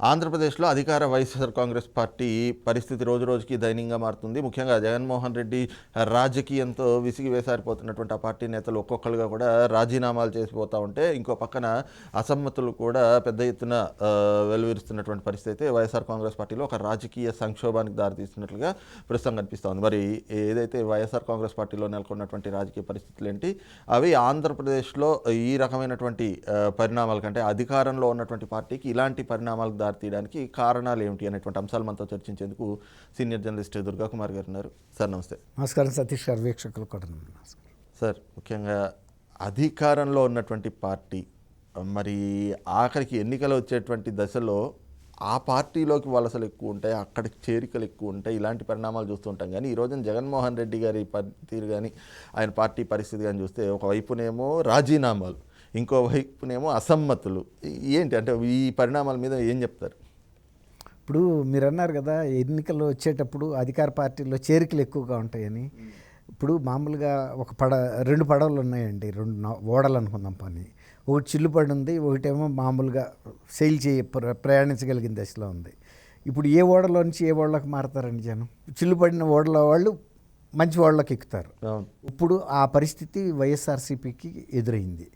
ఆంధ్రప్రదేశ్లో అధికార వైఎస్ఆర్ కాంగ్రెస్ పార్టీ పరిస్థితి రోజు రోజుకి దయనీయంగా మారుతుంది. ముఖ్యంగా జగన్మోహన్ రెడ్డి రాజకీయంతో విసిగి వేసారిపోతున్నటువంటి ఆ పార్టీ నేతలు ఒక్కొక్కరుగా కూడా రాజీనామాలు చేసిపోతూ ఉంటే ఇంకో పక్కన అసమ్మతులు కూడా పెద్ద ఎత్తున ఆ, వెలువరుస్తున్నటువంటి పరిస్థితి అయితే వైఎస్ఆర్ కాంగ్రెస్ పార్టీలో ఒక రాజకీయ సంక్షోభానికి దారితీస్తున్నట్లుగా ప్రస్తుతం కనిపిస్తోంది మరి ఏదైతే వైఎస్ఆర్ కాంగ్రెస్ పార్టీలో నెలకొన్నటువంటి రాజకీయ పరిస్థితులు ఏంటి అవి ఆంధ్రప్రదేశ్లో ఈ రకమైనటువంటి పరిణామాల కంటే అధికారంలో ఉన్నటువంటి పార్టీకి ఇలాంటి పరిణామాలకు దారి దారితీయడానికి కారణాలు ఏమిటి అనేటువంటి అంశాలు మనతో చర్చించేందుకు సీనియర్ జర్నలిస్ట్ దుర్గా కుమార్ గారు ఉన్నారు. సార్ నమస్తే. నమస్కారం సతీష్ గారు వీక్షకులు కూడా సార్ ముఖ్యంగా అధికారంలో ఉన్నటువంటి పార్టీ మరి ఆఖరికి ఎన్నికలు వచ్చేటువంటి దశలో ఆ పార్టీలోకి వలసలు ఎక్కువ ఉంటాయి అక్కడికి చేరికలు ఎక్కువ ఉంటాయి ఇలాంటి పరిణామాలు చూస్తుంటాం కానీ ఈ రోజున జగన్మోహన్ రెడ్డి గారి తీరు కానీ ఆయన పార్టీ పరిస్థితి కానీ చూస్తే ఒకవైపునేమో రాజీనామాలు ఇంకో వైపునేమో అసమ్మతులు ఏంటి? అంటే ఈ పరిణామాల మీద ఏం చెప్తారు? ఇప్పుడు మీరు అన్నారు కదా ఎన్నికలు వచ్చేటప్పుడు అధికార పార్టీలో చేరికలు ఎక్కువగా ఉంటాయని. ఇప్పుడు మామూలుగా ఒక పడ రెండు పడవలు ఉన్నాయండి రెండు ఓడలు అనుకుందాం పని. ఒకటి చిల్లుపడి ఉంది ఒకటేమో మామూలుగా సెయిల్ చేయ ప్ర- ప్రయాణించగలిగిన దశలో ఉంది. ఇప్పుడు ఏ ఓడలో నుంచి ఏ ఓడలోకి మారతారండి జనం? చిల్లుపడిన ఓడల వాళ్ళు మంచి ఓడలోకి ఎక్కుతారు. ఇప్పుడు ఆ పరిస్థితి వైఎస్ఆర్సీపీకి ఎదురైంది.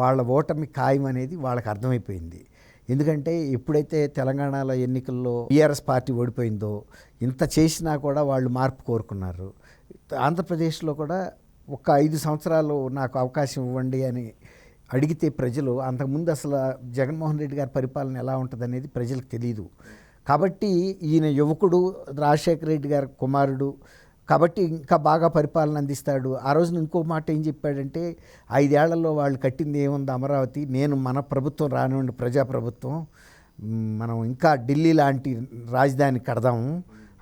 వాళ్ళ ఓటమి ఖాయం అనేది వాళ్ళకి అర్థమైపోయింది. ఎందుకంటే ఎప్పుడైతే తెలంగాణలో ఎన్నికల్లో టీఆర్ఎస్ పార్టీ ఓడిపోయిందో ఇంత చేసినా కూడా వాళ్ళు మార్పు కోరుకున్నారు. ఆంధ్రప్రదేశ్లో కూడా ఒక ఐదు సంవత్సరాలు నాకు అవకాశం ఇవ్వండి అని అడిగితే ప్రజలు అంతకుముందు అసలు జగన్మోహన్ రెడ్డి గారి పరిపాలన ఎలా ఉంటుంది అనేది ప్రజలకు తెలియదు కాబట్టి ఈయన యువకుడు రాజశేఖర రెడ్డి గారి కుమారుడు కాబట్టి ఇంకా బాగా పరిపాలన అందిస్తాడు. ఆ రోజున ఇంకో మాట ఏం చెప్పాడంటే ఐదేళ్ళలో వాళ్ళు కట్టింది ఏముంది అమరావతి? నేను మన ప్రభుత్వం రానివ్వండి ప్రజాప్రభుత్వం. మనం ఇంకా ఢిల్లీ లాంటి రాజధాని కడదాము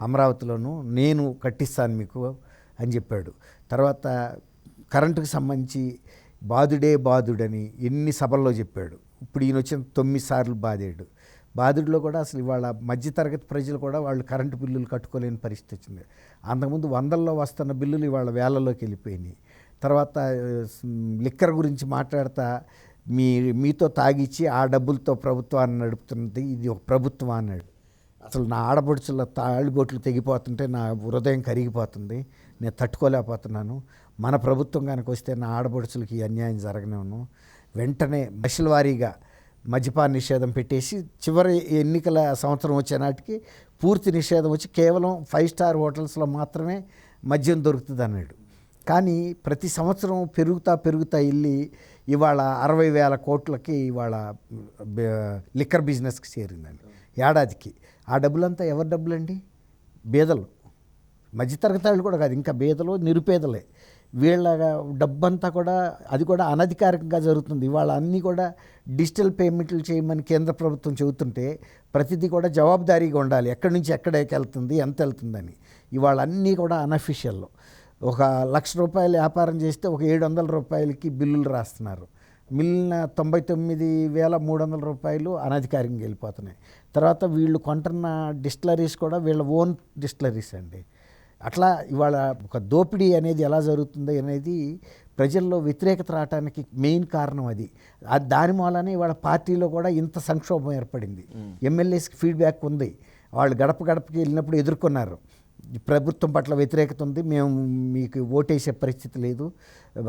అమరావతిలోను నేను కట్టిస్తాను మీకు అని చెప్పాడు. తర్వాత కరెంటుకు సంబంధించి బాధుడే బాధుడని ఎన్ని సభల్లో చెప్పాడు. ఇప్పుడు ఈయన వచ్చిన తొమ్మిది సార్లు బాధేడు బాధుడిలో కూడా అసలు ఇవాళ మధ్యతరగతి ప్రజలు కూడా వాళ్ళు కరెంటు బిల్లులు కట్టుకోలేని పరిస్థితి వచ్చింది. అంతకుముందు వందల్లో వస్తున్న బిల్లులు ఇవాళ వేలలోకి వెళ్ళిపోయినాయి. తర్వాత లిక్కర్ గురించి మాట్లాడతా మీ మీతో తాగిచ్చి ఆ డబ్బులతో ప్రభుత్వాన్ని నడుపుతున్నది ఇది ఒక ప్రభుత్వం అన్నాడు. అసలు నా ఆడబడుచుల తాళిబొట్లు తెగిపోతుంటే నా హృదయం కరిగిపోతుంది. నేను తట్టుకోలేకపోతున్నాను. మన ప్రభుత్వం కనుక వస్తే నా ఆడబడుచులకి ఈ అన్యాయం జరగనివ్వను వెంటనే దశల వారీగా మద్యపాన నిషేధం పెట్టేసి చివరి ఎన్నికల సంవత్సరం వచ్చే నాటికి పూర్తి నిషేధం వచ్చి కేవలం ఫైవ్ స్టార్ హోటల్స్లో మాత్రమే మద్యం దొరుకుతుంది అన్నాడు. కానీ ప్రతి సంవత్సరం పెరుగుతా పెరుగుతా వెళ్ళి ఇవాళ అరవై వేల కోట్లకి ఇవాళ లిక్కర్ బిజినెస్కి చేరిందండి. ఏడాదికి. ఆ డబ్బులంతా ఎవరి డబ్బులండి? బేదలు. మధ్యతరగతి వాళ్ళు కూడా కాదు ఇంకా బేదలు నిరుపేదలే. వీళ్ళ డబ్బంతా కూడా అది కూడా అనధికారికంగా జరుగుతుంది. ఇవాళ అన్నీ కూడా డిజిటల్ పేమెంట్లు చేయమని కేంద్ర ప్రభుత్వం చెబుతుంటే ప్రతిదీ కూడా జవాబుదారీగా ఉండాలి. ఎక్కడి నుంచి ఎక్కడికి వెళ్తుంది ఎంత వెళ్తుందని. ఇవాళ అన్నీ కూడా అనఫిషియల్. ఒక లక్ష రూపాయలు వ్యాపారం చేస్తే ఒక ఏడు వందల రూపాయలకి బిల్లులు రాస్తున్నారు. మిగిలిన తొంభై తొమ్మిది వేల మూడు వందల రూపాయలు అనధికారికంగా వెళ్ళిపోతున్నాయి. తర్వాత వీళ్ళు కొంటున్న డిస్టిలరీస్ కూడా వీళ్ళ ఓన్ డిస్టిలరీస్ అండి. అట్లా ఇవాళ ఒక దోపిడీ అనేది ఎలా జరుగుతుంది అనేది ప్రజల్లో వ్యతిరేకత రావడానికి మెయిన్ కారణం అది. దాని మూలనే ఇవాళ పార్టీలో కూడా ఇంత సంక్షోభం ఏర్పడింది. ఎమ్మెల్యేస్కి ఫీడ్బ్యాక్ ఉంది. వాళ్ళు గడప గడపకి వెళ్ళినప్పుడు ఎదుర్కొన్నారు. ప్రభుత్వం పట్ల వ్యతిరేకత ఉంది. మేము మీకు ఓటేసే పరిస్థితి లేదు.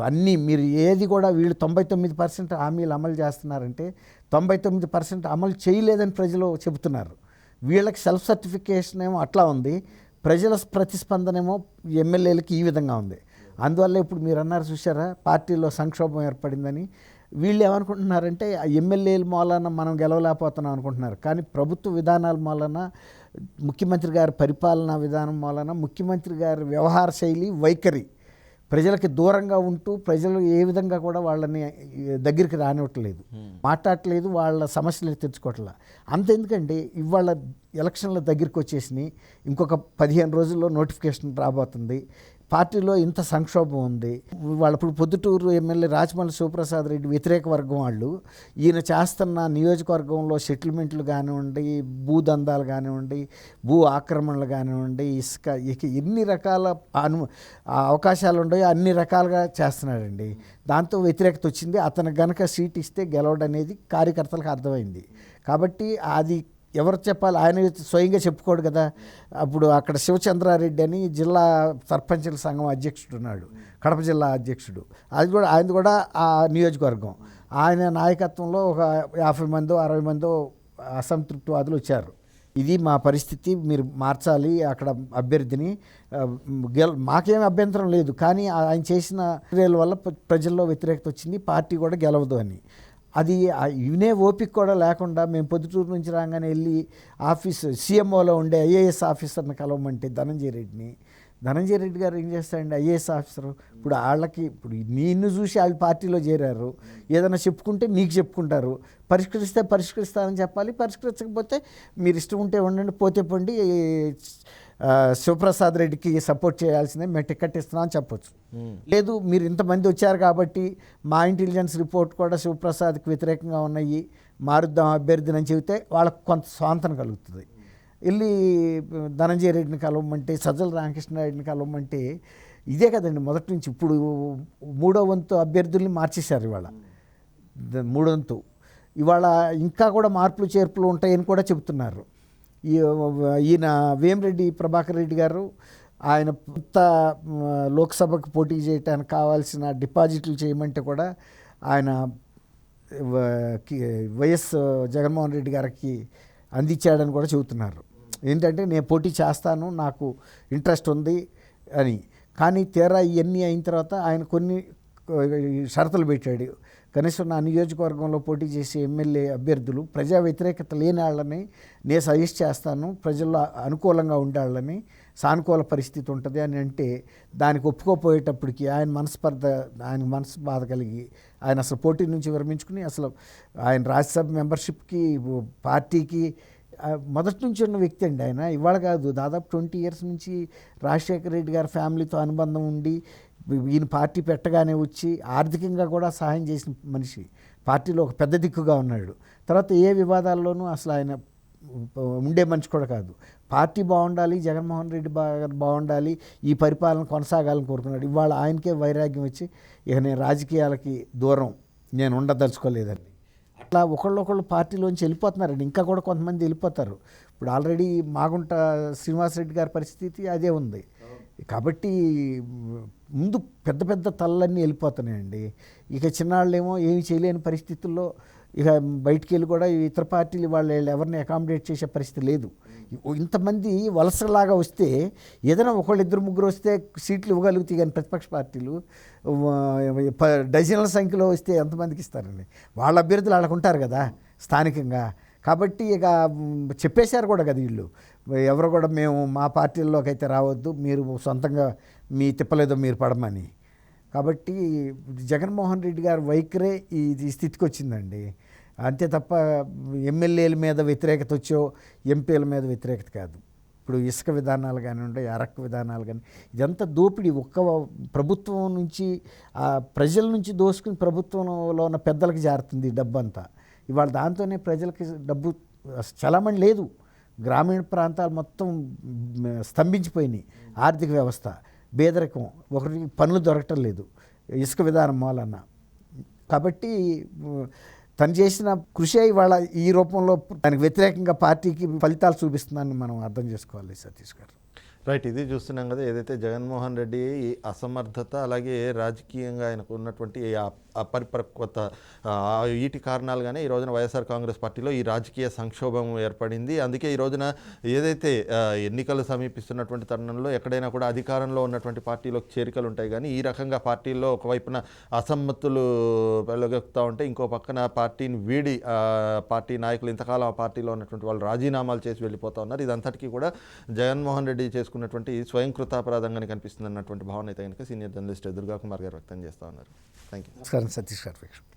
అన్నీ మీరు ఏది కూడా వీళ్ళు తొంభై తొమ్మిది పర్సెంట్ హామీలు అమలు చేస్తున్నారంటే తొంభై తొమ్మిది పర్సెంట్ అమలు చేయలేదని ప్రజలు చెబుతున్నారు. వీళ్ళకి సెల్ఫ్ సర్టిఫికేషన్ ఏమో అట్లా ఉంది. ప్రజల ప్రతిస్పందనేమో ఎమ్మెల్యేలకి ఈ విధంగా ఉంది. అందువల్ల ఇప్పుడు మీరు అన్నారు చూసారా పార్టీలో సంక్షోభం ఏర్పడిందని. వీళ్ళు ఏమనుకుంటున్నారంటే ఆ ఎమ్మెల్యేల మూలన మనం గెలవలేకపోతున్నాం అనుకుంటున్నారు. కానీ ప్రభుత్వ విధానాల మూలన ముఖ్యమంత్రి గారి పరిపాలనా విధానం మూలన ముఖ్యమంత్రి గారి వ్యవహార శైలి వైఖరి ప్రజలకి దూరంగా ఉంటూ ప్రజలు ఏ విధంగా కూడా వాళ్ళని దగ్గరికి రానివ్వట్లేదు. మాట్లాడట్లేదు వాళ్ళ సమస్యలు తెచ్చుకోవట్లేదు అంత ఎందుకంటే ఇవాళ ఎలక్షన్ల దగ్గరికి వచ్చేసినాయి. ఇంకొక పదిహేను రోజుల్లో నోటిఫికేషన్ రాబోతుంది. పార్టీలో ఇంత సంక్షోభం ఉంది. వాళ్ళు ఇప్పుడు పొద్దుటూరు ఎమ్మెల్యే రాజమౌళి శివప్రసాద్ రెడ్డి వ్యతిరేక వర్గం వాళ్ళు. ఈయన చేస్తున్న నియోజకవర్గంలో సెటిల్మెంట్లు కానివ్వండి భూదందాలు కానివ్వండి భూ ఆక్రమణలు కానివ్వండి ఇసుక ఇక ఎన్ని రకాల అను అవకాశాలు ఉన్నాయో అన్ని రకాలుగా చేస్తున్నాడండి దాంతో వ్యతిరేకత వచ్చింది. అతను గనక సీట్ ఇస్తే గెలవడం అనేది కార్యకర్తలకు అర్థమైంది. కాబట్టి అది ఎవరు చెప్పాలి? ఆయన స్వయంగా చెప్పుకోడు కదా. అప్పుడు అక్కడ శివచంద్రారెడ్డి అని జిల్లా సర్పంచుల సంఘం అధ్యక్షుడు ఉన్నాడు కడప జిల్లా అధ్యక్షుడు. అది కూడా ఆయన కూడా ఆ నియోజకవర్గం. ఆయన నాయకత్వంలో ఒక యాభై మందో అరవై మందో అసంతృప్తివాదులు వచ్చారు. ఇది మా పరిస్థితి మీరు మార్చాలి అక్కడ అభ్యర్థిని. గెల గెల్ మాకేం అభ్యంతరం లేదు. కానీ ఆయన చేసిన క్రియల వల్ల ప్రజల్లో వ్యతిరేకత వచ్చింది. పార్టీ కూడా గెలవదు అని. అది ఆ వినే ఓపిక కూడా లేకుండా మేము పొద్దుటూరు నుంచి రాగానే వెళ్ళి ఆఫీస్ సీఎంఓలో ఉండే ఐఏఎస్ ఆఫీసర్ని కలవమంటే ధనంజయ రెడ్డిని ధనంజయ రెడ్డి గారు ఏం చేస్తారండి ఐఏఎస్ ఆఫీసర్. ఇప్పుడు వాళ్ళకి ఇప్పుడు నిన్ను చూసి వాళ్ళు పార్టీలో చేరారు. ఏదైనా చెప్పుకుంటే నీకు చెప్పుకుంటారు. పరిష్కరిస్తే పరిష్కరిస్తారని చెప్పాలి. పరిష్కరించకపోతే మీరు ఇష్టం ఉంటే ఉండండి పోతే పండి. శివప్రసాద్ రెడ్డికి సపోర్ట్ చేయాల్సిందే. మేము టికెట్ ఇస్తున్నాం అని చెప్పొచ్చు. లేదు మీరు ఇంతమంది వచ్చారు కాబట్టి మా ఇంటెలిజెన్స్ రిపోర్ట్ కూడా శివప్రసాద్కి వ్యతిరేకంగా ఉన్నాయి. మారుద్దాం అభ్యర్థిని అని చెబితే వాళ్ళకు కొంత స్వాంతన కలుగుతుంది. వెళ్ళి ధనంజయ రెడ్డిని కలవమంటే సజ్జల రామకృష్ణారెడ్డిని కలవమంటే ఇదే కదండి మొదటి నుంచి. ఇప్పుడు మూడో వంతు అభ్యర్థుల్ని మార్చేశారు ఇవాళ. ద- మూడో వంతు. ఇవాళ ఇంకా కూడా మార్పులు చేర్పులు ఉంటాయని కూడా చెబుతున్నారు. ఈయన వేమిరెడ్డి ప్రభాకర్ రెడ్డి గారు ఆయన కొత్త లోక్సభకు పోటీ చేయడానికి కావాల్సిన డిపాజిట్లు చేయమంటే కూడా ఆయన వైఎస్ జగన్మోహన్ రెడ్డి గారికి అందించాడని కూడా చెబుతున్నారు. ఏంటంటే నేను పోటీ చేస్తాను నాకు ఇంట్రెస్ట్ ఉంది అని. కానీ తీరా ఇవన్నీ అయిన తర్వాత ఆయన కొన్ని షరతులు పెట్టాడు. కనీసం నా నియోజకవర్గంలో పోటీ చేసే ఎమ్మెల్యే అభ్యర్థులు ప్రజా వ్యతిరేకత లేని వాళ్ళని నేను సజెస్ట్ చేస్తాను ప్రజల్లో అనుకూలంగా ఉండాలని సానుకూల పరిస్థితి ఉంటుంది అని అంటే దానికి ఒప్పుకోపోయేటప్పటికి ఆయన మనస్పర్ధ ఆయన మనసు బాధ కలిగి ఆయన అసలు పోటీ నుంచి విరమించుకుని అసలు ఆయన రాజ్యసభ మెంబర్షిప్కి పార్టీకి మొదటి నుంచి ఉన్న వ్యక్తి అండి ఆయన. ఇవాళ కాదు దాదాపు ట్వంటీ ఇయర్స్ నుంచి రాజశేఖర రెడ్డి గారి ఫ్యామిలీతో అనుబంధం ఉండి ఈయన పార్టీ పెట్టగానే వచ్చి ఆర్థికంగా కూడా సహాయం చేసిన మనిషి. పార్టీలో ఒక పెద్ద దిక్కుగా ఉన్నాడు. తర్వాత ఏ వివాదాల్లోనూ అసలు ఆయన ఉండే మనిషి కూడా కాదు. పార్టీ బాగుండాలి జగన్మోహన్ రెడ్డి బాగా బాగుండాలి ఈ పరిపాలన కొనసాగాలని కోరుకున్నాడు. ఇవాళ ఆయనకే వైరాగ్యం వచ్చి ఇక నేను రాజకీయాలకి దూరం. నేను ఉండదలుచుకోలేదని అట్లా ఒకళ్ళొకళ్ళు పార్టీలోంచి వెళ్ళిపోతున్నారండి. ఇంకా కూడా కొంతమంది వెళ్ళిపోతారు. ఇప్పుడు ఆల్రెడీ మాగుంట శ్రీనివాసరెడ్డి గారి పరిస్థితి అదే ఉంది. కాబట్టి ముందు పెద్ద పెద్ద తలలన్నీ వెళ్ళిపోతున్నాయండి. ఇక చిన్నాళ్ళేమో ఏమి చేయలేని పరిస్థితుల్లో ఇక బయటికి వెళ్ళి కూడా ఇతర పార్టీలు వాళ్ళు ఎవరిని అకామిడేట్ చేసే పరిస్థితి లేదు. ఇంతమంది వలసలాగా వస్తే ఏదైనా ఒకళ్ళు ఇద్దరు ముగ్గురు వస్తే సీట్లు ఇవ్వగలుగుతాయి కానీ ప్రతిపక్ష పార్టీలు ప- డజన్ల సంఖ్యలో వస్తే ఎంతమందికి ఇస్తారండి? వాళ్ళ అభ్యర్థులు వాళ్ళకు ఉంటారు కదా స్థానికంగా. కాబట్టి ఇక చెప్పేశారు కూడా కదా వీళ్ళు. ఎవరు కూడా మేము మా పార్టీల్లోకి అయితే రావద్దు మీరు సొంతంగా మీ తిప్పలేదో మీరు పడమని. కాబట్టి జగన్మోహన్ రెడ్డి గారి వైఖరే ఈ స్థితికి వచ్చిందండి. అంతే తప్ప ఎమ్మెల్యేల మీద వ్యతిరేకత వచ్చో ఎంపీల మీద వ్యతిరేకత కాదు. ఇప్పుడు ఇసుక విధానాలు కానివ్వండి అరక్ విధానాలు కానీ ఇదంతా దోపిడీ. ఒక్క ప్రభుత్వం నుంచి ఆ ప్రజల నుంచి దోసుకుని ప్రభుత్వంలో ఉన్న పెద్దలకు జారుతుంది ఈ డబ్బంతా. ఇవాళ దాంతోనే ప్రజలకి డబ్బు చలమణి లేదు. గ్రామీణ ప్రాంతాలు మొత్తం స్తంభించిపోయినాయి. ఆర్థిక వ్యవస్థ పేదరికం ఒకరికి పనులు దొరకటం లేదు. ఇసుక విధానం మూలన్న కాబట్టి తను చేసిన కృషి ఇవాళ ఈ రూపంలో దానికి వ్యతిరేకంగా పార్టీకి ఫలితాలు చూపిస్తుందని మనం అర్థం చేసుకోవాలి సతీష్ గారు. రైట్ ఇది చూస్తున్నాం కదా ఏదైతే జగన్మోహన్ రెడ్డి ఈ అసమర్థత అలాగే రాజకీయంగా ఆయనకు ఉన్నటువంటి అపరిపక్వత ఆ, వీటి కారణాలుగానే ఈ రోజున వైఎస్ఆర్ కాంగ్రెస్ పార్టీలో ఈ రాజకీయ సంక్షోభం ఏర్పడింది. అందుకే ఈ రోజున ఏదైతే ఎన్నికలు సమీపిస్తున్నటువంటి తరుణంలో ఎక్కడైనా కూడా అధికారంలో ఉన్నటువంటి పార్టీలోకి చేరికలు ఉంటాయి కానీ ఈ రకంగా పార్టీల్లో ఒకవైపున అసమ్మతులు వెలుగెక్కుతూ ఉంటే ఇంకో పక్కన పార్టీని వీడి పార్టీ నాయకులు ఇంతకాలం ఆ పార్టీలో ఉన్నటువంటి వాళ్ళు రాజీనామాలు చేసి వెళ్ళిపోతూ ఉన్నారు. ఇదంతటికీ కూడా జగన్మోహన్ రెడ్డి చేసుకున్నటువంటి స్వయం కృతాపరాధంగానే కనిపిస్తుంది అన్నటువంటి భావన అయితే కనుక సీనియర్ జర్నలిస్ట్ దుర్గా కుమార్ గారు వ్యక్తం చేస్తూ ఉన్నారు. థ్యాంక్ యూ నమస్కారం సతీష్ గారు